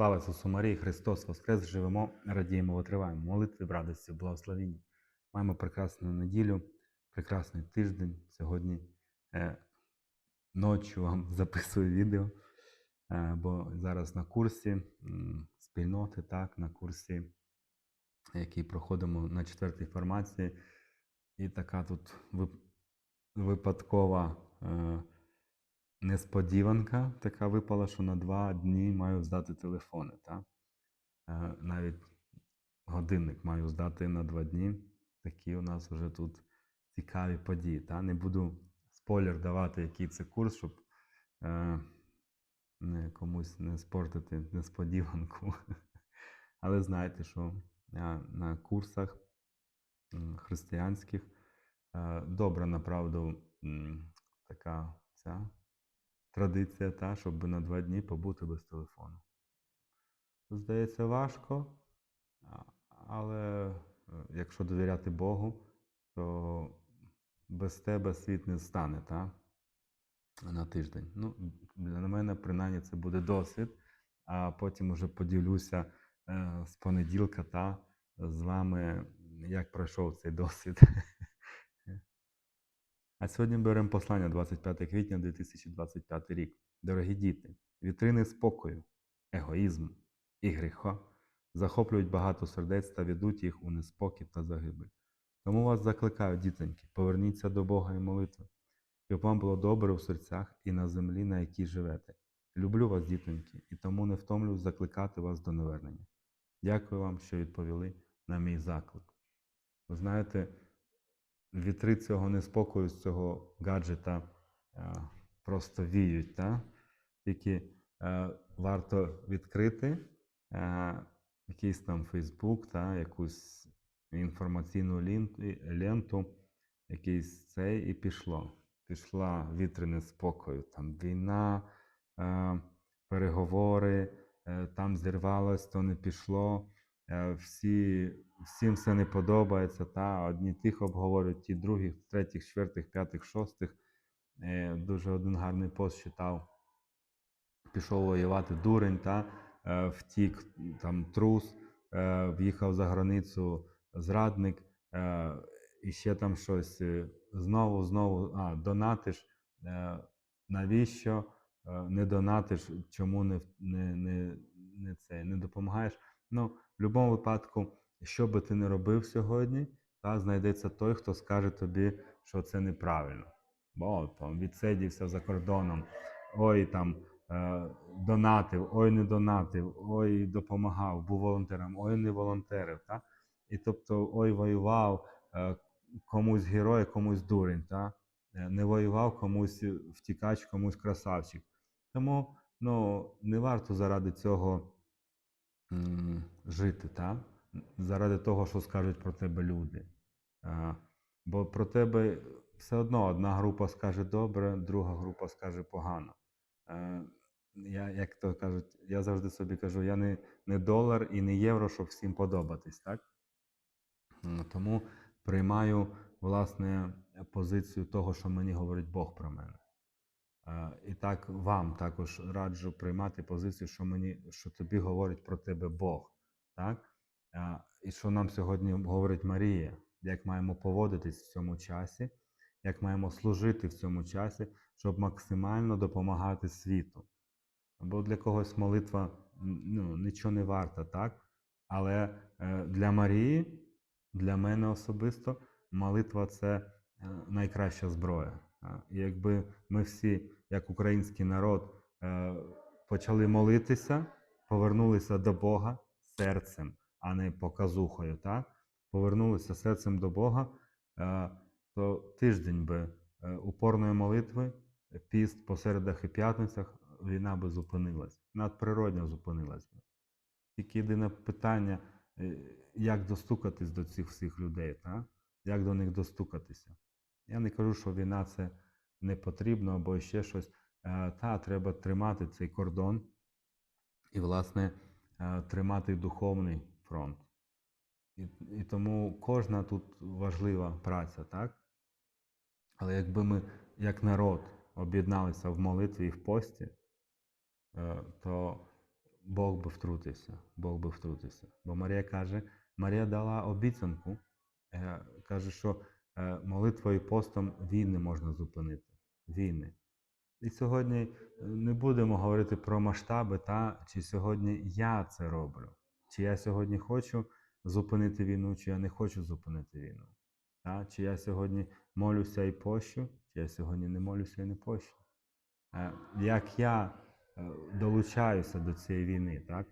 Слава Ісусу Марії, Христос Воскрес! Живемо, радіємо, витриваємо. Молитви в радості, в благословенні. Маємо прекрасну неділю, прекрасний тиждень. Сьогодні е, ночі вам записую відео, е, бо зараз на курсі м, спільноти, так, на курсі, який проходимо на четвертій формації. І така тут вип- випадкова. Е, несподіванка така випала, що на два дні маю здати телефони. Та? Е, Навіть годинник маю здати на два дні. Такі у нас вже тут цікаві події. Та? Не буду спойлер давати, який це курс, щоб е, не комусь не спортити несподіванку. Але знайте, що на курсах християнських е, добра, направду, така ця традиція, та, щоб на два дні побути без телефону. Здається, важко, але е, якщо довіряти Богу, то без тебе світ не стане та? на тиждень. Ну, для мене, принаймні, це буде досвід, а потім уже поділюся е, з понеділка та, з вами, як пройшов цей досвід. А сьогодні беремо послання 25 квітня 2025 рік. Дорогі діти, вітрини спокою, егоїзму і гріха захоплюють багато сердець та ведуть їх у неспокій та загибель. Тому вас закликаю, дітоньки, поверніться до Бога і молитви, щоб вам було добре у серцях і на землі, на якій живете. Люблю вас, дітоньки, і тому не втомлююсь закликати вас до навернення. Дякую вам, що відповіли на мій заклик. Ви знаєте, вітри цього неспокою з цього гаджета е, просто віють. Та? Тільки е, варто відкрити е, якийсь там Фейсбук, та, якусь інформаційну ленту, якийсь цей, і пішло. Пішла вітри неспокою. Там війна, переговори, там зірвалось, то не пішло. Всі, всім все не подобається. Та? Одні тих обговорюють, ті других, третіх, четвертих, п'ятих, шостих. Е, Дуже один гарний пост читав. Пішов воювати дурень, та? е, втік там трус, е, в'їхав за границю зрадник, і ще там щось. Знову, знову, а, донатиш. Навіщо не донатиш, чому не, не, не, не, це, не допомагаєш? Ну, в будь-якому випадку, що би ти не робив сьогодні, та, знайдеться той, хто скаже тобі, що це неправильно. Бо там відсидівся за кордоном, ой там е, донатив, ой не донатив, ой допомагав, був волонтером, ой не волонтерив. Та? І тобто, ой воював, е, комусь герой, комусь дурень. Та? Е, Не воював, комусь втікач, комусь красавчик. Тому ну, не варто заради цього м, жити, та? Заради того, що скажуть про тебе люди. Бо про тебе все одно одна група скаже добре, друга група скаже погано. Е, я, як то кажуть, я завжди собі кажу, я не, не долар і не євро, щоб всім подобатись, так? Тому приймаю власне позицію того, що мені говорить Бог про мене. Е, І так вам також раджу приймати позицію, що мені, що тобі говорить про тебе Бог. Так? І що нам сьогодні говорить Марія, як маємо поводитись в цьому часі, як маємо служити в цьому часі, щоб максимально допомагати світу. Бо для когось молитва ну, нічого не варта, так? Але е, для Марії, для мене особисто, молитва це е, найкраща зброя. І якби ми всі, як український народ, е, почали молитися, повернулися до Бога серцем, а не показухою, так? Повернулися серцем до Бога, е, то тиждень би е, упорної молитви, піст по середах і п'ятницях, війна би зупинилась. Надприродно зупинилась би. Тільки єдине питання, е, як достукатись до цих всіх людей, так? як до них достукатися. Я не кажу, що війна це не потрібно або ще щось. Та треба тримати цей кордон і, власне, тримати духовний фронт. І, і тому кожна тут важлива праця, так? Але якби ми, як народ, об'єдналися в молитві і в пості, е, то Бог би втрутився, Бог би втрутився. Бо Марія каже, Марія дала обіцянку, е, каже, що е, молитвою і постом війни можна зупинити. Війни. І сьогодні не будемо говорити про масштаби, та чи сьогодні я це роблю. Чи я сьогодні хочу зупинити війну, чи я не хочу зупинити війну. Та? Чи я сьогодні молюся і пощу, чи я сьогодні не молюся і не пощу. Е, Як я е, долучаюся до цієї війни, так?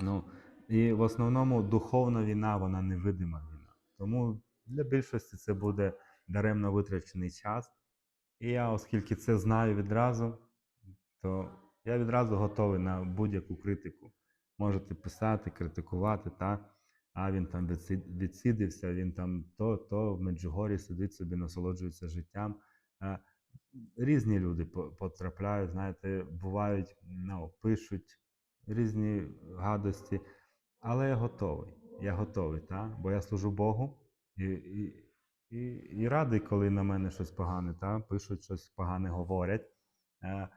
Ну, і в основному духовна війна, вона невидима війна. Тому для більшості це буде даремно витрачений час. І я, оскільки це знаю відразу, то я відразу готовий на будь-яку критику. Можете писати, критикувати, та? а він там відсидився, він там то, то в Меджугорі сидить собі, насолоджується життям. Різні люди потрапляють, знаєте, бувають, ну, пишуть різні гадості, але я готовий. Я готовий, та? бо я служу Богу і, і, і, і радий, коли на мене щось погане, та? пишуть щось погане, говорять. Е,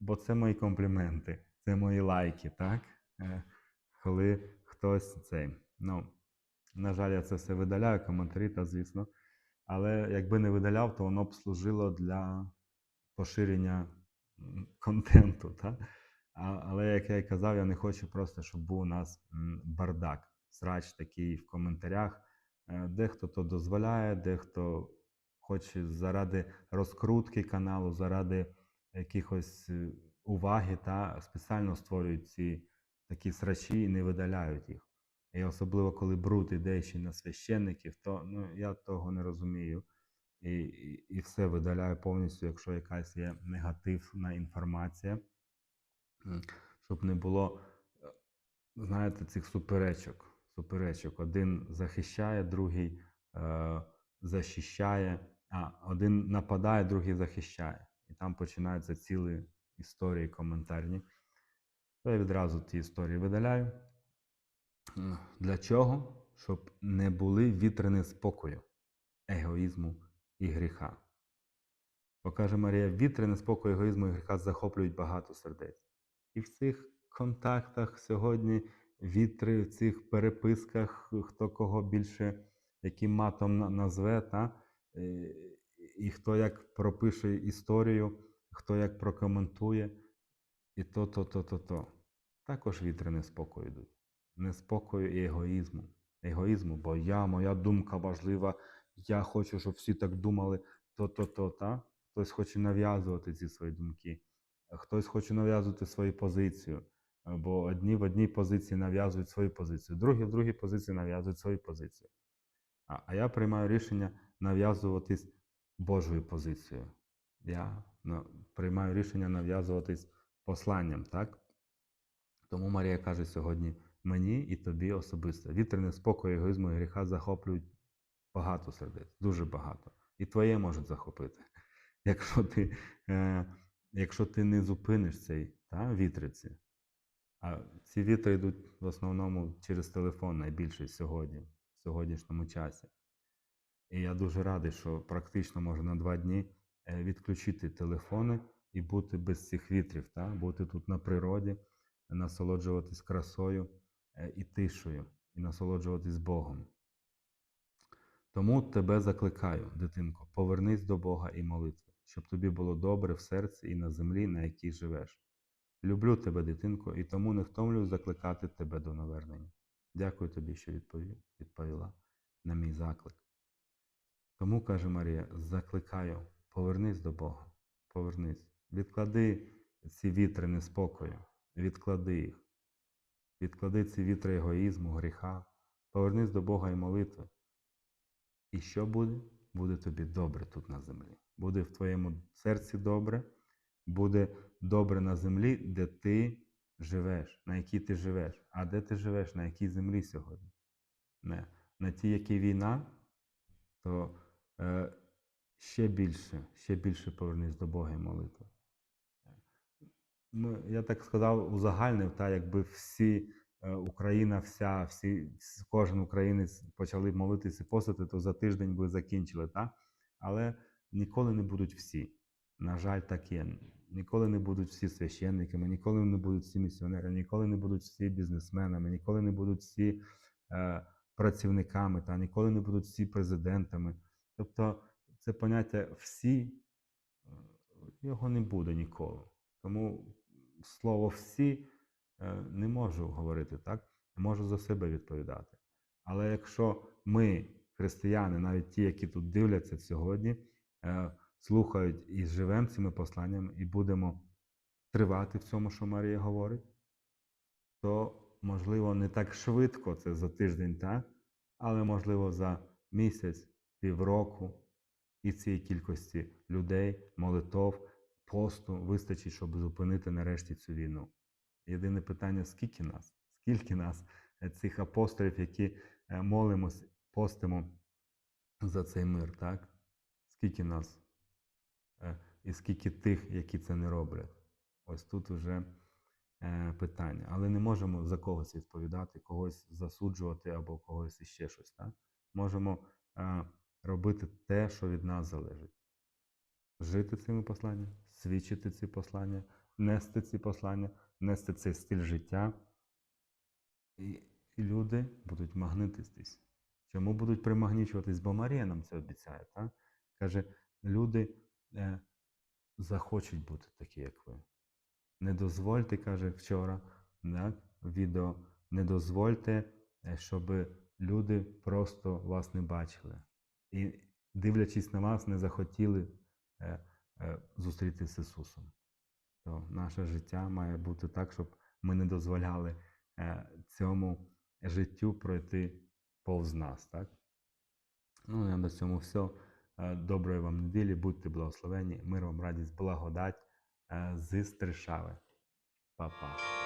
бо це мої компліменти, це мої лайки, так? Е, коли хтось цей. Ну, на жаль, я це все видаляю, коментарі, та звісно. Але якби не видаляв, то воно б служило для поширення контенту. Та? Але, як я і казав, я не хочу просто, щоб був у нас бардак, срач такий в коментарях. Е, Дехто то дозволяє, дехто хоче заради розкрутки каналу, заради якихось е, уваги, та спеціально створюють ці такі срачі і не видаляють їх. І особливо, коли бруд іде ще на священників, то ну, я того не розумію. І, і, і все видаляю повністю, якщо якась є негативна інформація, щоб не було, е, знаєте, цих суперечок. суперечок. Один захищає, другий е, захищає, а один нападає, другий захищає. І там починаються цілі історії коментарні. То я відразу ті історії видаляю. Для чого? Щоб не були вітрини спокою, егоїзму і гріха. Бо каже Марія, вітрини спокою, егоїзму і гріха захоплюють багато сердець. І в цих контактах сьогодні вітри, в цих переписках, хто кого більше яким матом назве, та? е, і хто як пропише історію, хто як прокоментує, і то, то, то, то, то. Також вітри неспокою йдуть. Неспокою і егоїзму. Егоїзму, бо я, моя думка важлива, я хочу, щоб всі так думали, то, то, то, та? Хтось хоче нав'язувати ці свої думки, хтось хоче нав'язувати свою позицію. Бо одні в одній позиції нав'язують свою позицію, другі в другій позиції нав'язують свою позицію. А, а я приймаю рішення нав'язуватись Божою позицією. Я ну, приймаю рішення нав'язуватись посланням, так? Тому Марія каже сьогодні мені і тобі особисто. Вітряний спокій, егоїзму і гріха захоплюють багато сердець, дуже багато. І твоє можуть захопити. Якщо ти, е, якщо ти не зупиниш цей та, вітриці. А ці вітри йдуть в основному через телефон найбільше сьогодні, в сьогоднішньому часі. І я дуже радий, що практично можна на два дні е, відключити телефони і бути без цих вітрів, та? бути тут на природі, насолоджуватись красою е, і тишою, і насолоджуватись Богом. Тому тебе закликаю, дитинко, повернись до Бога і молитви, щоб тобі було добре в серці і на землі, на якій живеш. Люблю тебе, дитинко, і тому не втомлюю закликати тебе до навернення. Дякую тобі, що відповів, відповіла на мій заклик. Тому, каже Марія, закликаю, повернись до Бога, повернись, відклади ці вітри неспокою, відклади їх, відклади ці вітри егоїзму, гріха, повернись до Бога і молитви. І що буде? Буде тобі добре тут на землі. Буде в твоєму серці добре, буде добре на землі, де ти живеш, на якій ти живеш. А де ти живеш, на якій землі сьогодні? Не. На тій, якій війна, то е, ще більше, ще більше повернись до Бога і молитви. Ну, я так сказав, узагальнив, та, якби всі, е, Україна, вся, всі, кожен українець почали молитися і постити, то за тиждень би закінчили, та? але ніколи не будуть всі. На жаль, так є. Ніколи не будуть всі священниками, ніколи не будуть всі місіонерами, ніколи не будуть всі бізнесменами, ніколи не будуть всі е, працівниками, та ніколи не будуть всі президентами. Тобто це поняття всі е, його не буде ніколи. Тому слово всі е, не можу говорити так, можу за себе відповідати. Але якщо ми, християни, навіть ті, які тут дивляться сьогодні, е, слухають і живемо цими посланнями, і будемо тривати в цьому, що Марія говорить, то можливо не так швидко це за тиждень, так, але можливо за місяць, півроку і цієї кількості людей, молитов, посту вистачить, щоб зупинити нарешті цю війну. Єдине питання: скільки нас? Скільки нас, е, цих апостолів, які е, молимось, постимо за цей мир, так? Скільки нас? Е, І скільки тих, які це не роблять? Ось тут вже питання. Але не можемо за когось відповідати, когось засуджувати або когось іще щось. Так? Можемо робити те, що від нас залежить. Жити цими посланнями, свідчити ці послання, нести ці послання, нести цей стиль життя. І, люди будуть магнититись. Чому будуть примагнічуватись? Бо Марія нам це обіцяє. Так? Каже, люди е, захочуть бути такі, як ви. Не дозвольте, каже вчора, так, відео, не дозвольте, е, щоб люди просто вас не бачили. І, дивлячись на вас, не захотіли зустрітися з Ісусом. То наше життя має бути так, щоб ми не дозволяли е, цьому життю пройти повз нас. Так? Ну, я на цьому все. Е, Доброї вам неділі, будьте благословені, мир вам, радість, благодать е, з Стришави. Па-па.